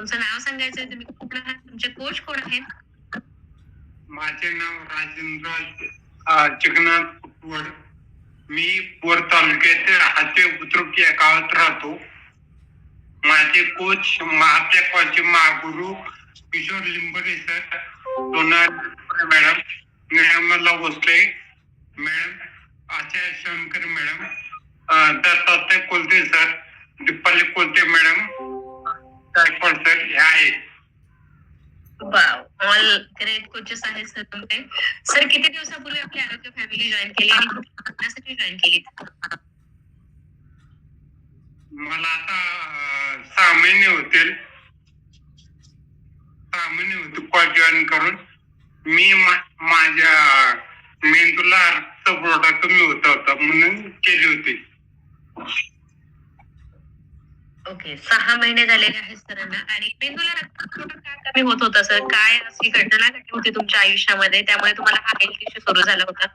तुमचं नाव सांगायचंय तुम्ही कुठलं आहात? तुमचे कोच कोण आहेत? माझे नाव राजेंद्र जगन्नाथ कुटवड. मी पोर तालुक्यातील हाते बुद्रुक या गावात राहतो. माझे कोच आपल्या कॉलचे Mahaguru Kishor Limbare sir Sonali madam Nirmala Bhosale madam Acharya Shankar madam अ, Dattatray Kolte sir great coaches आहेत सर तुमचे. सर किती दिवसापूर्वी आपली आरोग्य फॅमिली जॉईन केली आणि कुठल्या कारणासाठी जॉईन केली? मला आता सहा महिने होतील. सहा महिने होते कॉल जॉईन करून. मी माझ्या मेंदूला रक्तपुरवठा कमी होता होता म्हणून केली होती. ओके सहा महिने झालेले आहेत सरांना आणि मेंदूला का कमी होत होता सर काय अशी घटना घडली होती तुमच्या आयुष्यामध्ये? त्यामुळे तुम्हाला हा हेल्थ इश्यू सुरू झाला होता.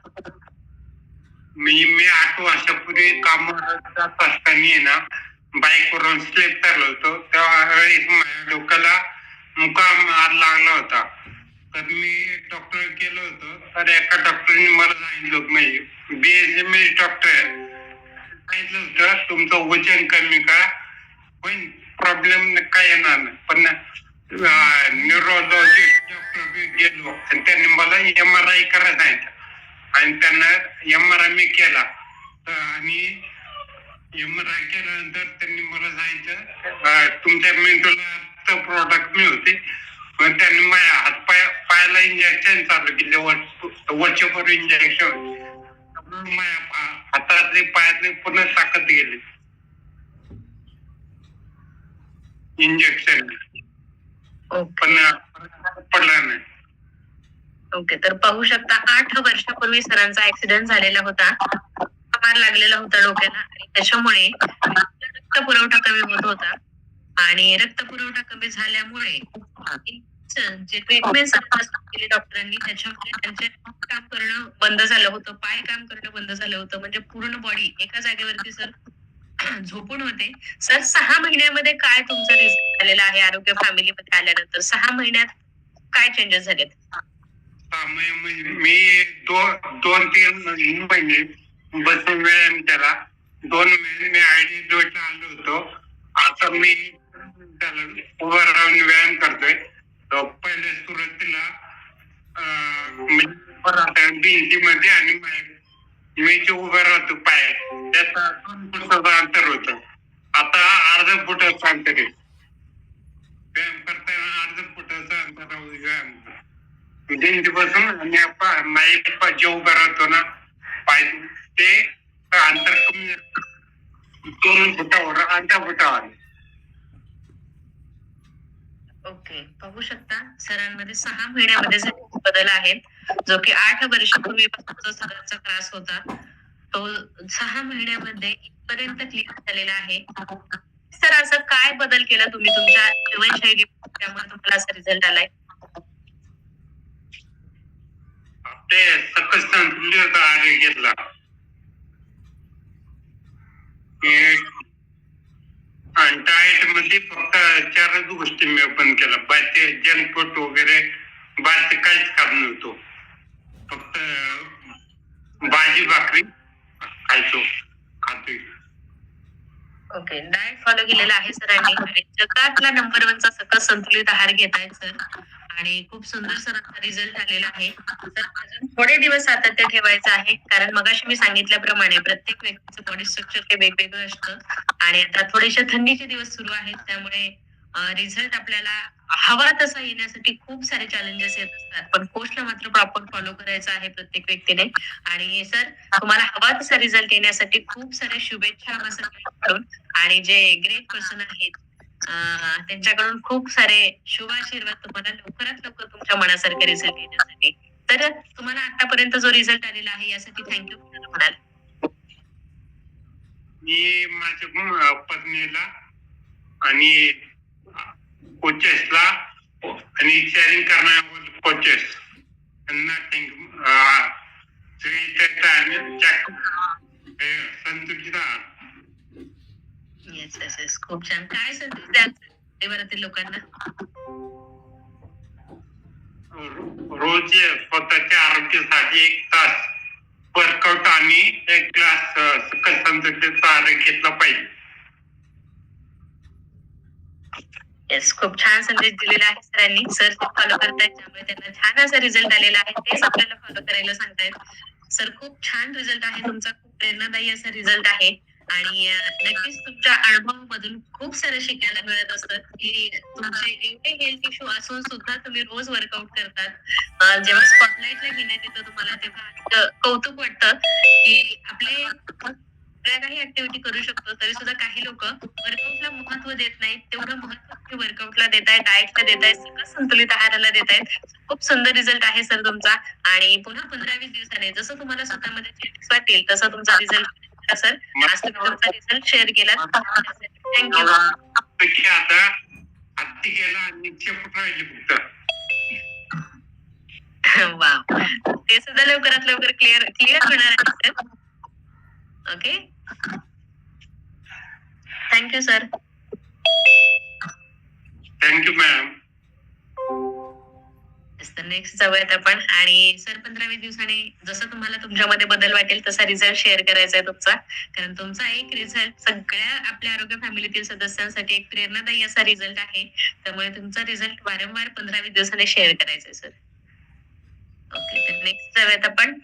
मी मी आठ वर्षापूर्वी काम जात असताना आहे ना बाईक वरून स्लेप चाललो होतो त्यावेळेस माझ्या डोक्याला मुकाम मार लागला होता. तर मी डॉक्टर केलं होतं. तर एका डॉक्टरने मला सांगितलं होतं नाही बीएसएम डॉक्टर सांगितलं होतं तुमचं वजन कमी करा. पण प्रॉब्लेम काय येणार नाही. पण न्यूरोलॉजिस्ट डॉक्टर गेलो आणि त्यांनी मला एम आर आय करायला सांगितलं. आणि त्यांना एम आर आय मी केला. आणि एम आर आय केल्यानंतर त्यांनी मला सांगितलं अं, तुमच्या मेंदूला प्रोडक्ट मिळते. होते मग त्यांनी माझ्या हात पाय पायाला इंजेक्शन चालू केले वरच्यावर इंजेक्शन माझ्या पा- हातातले पायातले पूर्ण ताकद गेले. इंजेक्शन पण पडला नाही. ओके तर पाहू शकता आठ वर्षापूर्वी सरांचा ऍक्सिडेंट झालेला होता. मार लागलेला होता डोक्याला आणि त्याच्यामुळे रक्त पुरवठा कमी होत होता. आणि रक्त पुरवठा कमी झाल्यामुळे जे ट्रीटमेंट केली डॉक्टरांनी त्याच्यामुळे त्यांचे काम करणं बंद झालं होतं पाय काम करणं बंद झालं होतं. म्हणजे पूर्ण बॉडी एका जागेवरती सर झोपून होते. सर सहा महिन्यामध्ये काय तुमचा रिझल्ट आलेला आहे? आरोग्य फॅमिलीमध्ये आल्यानंतर सहा महिन्यात काय चेंजेस झालेत? मी दोन दोन तीन महिने बसून व्यायाम केला. दोन महिने आयडी जोडला आलो होतो. आता मी त्याला उभं राहून व्यायाम करतोय. पहिले सुरुवातीला म्हणजे भिंतीमध्ये आणि मी जे उभं राहतो पाय त्याचा दोन फुटाचं अंतर होत. आता अर्ध फुटाचं अंतर आहे. व्यायाम करताना अर्ध फुटाचं अंतरावर व्यायाम करतो. भिंतीपासून आणि आपण नाही जेव उभं राहतो ना पाय ते अंतर कमी दोन फुटावर अर्ध्या फुटावर. ओके पाहू शकता. सरांमध्ये सहा महिन्यामध्ये बदल आहेत जो की आठ वर्षापूर्वीपासून जो सरांचा त्रास होता तो सहा महिन्यामध्ये इथपर्यंत क्लिअर झालेला आहे. सर असं काय बदल केला तुम्ही तुमच्या जीवनशैली? त्यामुळे तुम्हाला असा रिझल्ट आलाय. ते सकस संतुलित आहार घेतला. आणि डाएटमध्ये फक्त चारच गोष्टी मी ओपन केला बाकी जंक फूड वगैरे बाकी काहीच खात नव्हतो. फक्त भाजी भाकरी खायचो खातोय ओके डाएट फॉलो केलेला आहे सरांनी आणि जगातला नंबर वनचा सकस संतुलित आहार घेताय सर. आणि खूप सुंदर सरांचा रिझल्ट आलेला आहे. तर अजून थोडे दिवस सातत्य ठेवायचं आहे. कारण मगाशी मी सांगितल्याप्रमाणे प्रत्येक व्यक्तीचं बॉडी स्ट्रक्चर हे वेगवेगळं असतं. आणि आता थोडेसे थंडीचे दिवस सुरू आहेत. त्यामुळे रिझल्ट आपल्याला हवा तसा येण्यासाठी खूप सारे चॅलेंजेस येत असतात. पण कोर्सला मात्र प्रॉपर फॉलो करायचं आहे प्रत्येक व्यक्तीने. आणि सर तुम्हाला हवा तसा रिझल्ट येण्यासाठी खूप साऱ्या शुभेच्छा आणि जे ग्रेट पर्सन आहेत त्यांच्याकडून खूप सारे शुभ आशीर्वाद तुम्हाला लवकरात लवकर तुमच्या मनासारखे रिझल्ट येण्यासाठी. तर तुम्हाला आतापर्यंत जो रिझल्ट आलेला आहे यासाठी थँक्यू म्हणाल. मी माझ्या पत्नीला आणि कोचेसला आणि शेअरिंग करणाऱ्या कोचेस त्यांना खूप छान. काय संदेश द्याल लोकांना. रोज स्वतःच्या आरोग्यासाठी एक तास वर्कआउट आणि एक ग्लास सकल संतुलित आहार घेतला पाहिजे. येस खूप छान संदेश दिलेला आहे सरांनी. सर ते फॉलो करतायत त्यामुळे त्यांना छान असा रिझल्ट आलेला आहे. तेच आपल्याला फॉलो करायला सांगतायत. सर खूप छान रिझल्ट आहे तुमचा. खूप प्रेरणादायी असा रिझल्ट आहे. आणि नक्कीच तुमच्या अनुभवामधून खूप सारं शिकायला मिळत असतं. की तुमचे एवढे हेल्थ इश्यू असून सुद्धा तुम्ही रोज वर्कआउट करतात. जेव्हा स्पॉटलाईटला घेण्यात येतं तुम्हाला तेव्हा कौतुक वाटतं की आपले सगळ्या काही ऍक्टिव्हिटी करू शकतो. तरी सुद्धा काही लोक वर्कआउटला महत्त्व देत नाहीत. तेवढं महत्त्व वर्कआउटला देताय डाएटला देताय सगळं संतुलित आहाराला देतायत खूप सुंदर रिझल्ट आहे सर तुमचा. आणि पुन्हा पंधरा वीस दिवसाने जसं तुम्हाला स्वतःमध्ये चेंजेस वाटेल तसं तुमचा रिझल्ट सर आज तुम्ही तुमचा रिझल्ट शेअर केला. थँक्यू पेक्षा आता हत्ती गेला आणि शेपूट राहिली फक्त? वा ते सुद्धा लवकरात लवकर क्लिअर क्लिअर होणार आहे sir okay thank you sir thank you ma'am next जाऊयात आपण. आणि सर पंधरा वीस दिवसांनी जसं तुम्हाला तुमच्यामध्ये बदल वाटेल तसा रिझल्ट शेअर करायचा आहे तुमचा. कारण तुमचा एक रिझल्ट सगळ्या आपल्या आरोग्य फॅमिलीतील सदस्यांसाठी एक प्रेरणादायी असा रिझल्ट आहे. त्यामुळे तुमचा रिझल्ट वारंवार पंधरा वीस दिवसांनी शेअर करायचा आहे सर ओके तर नेक्स्ट जाऊयात आपण.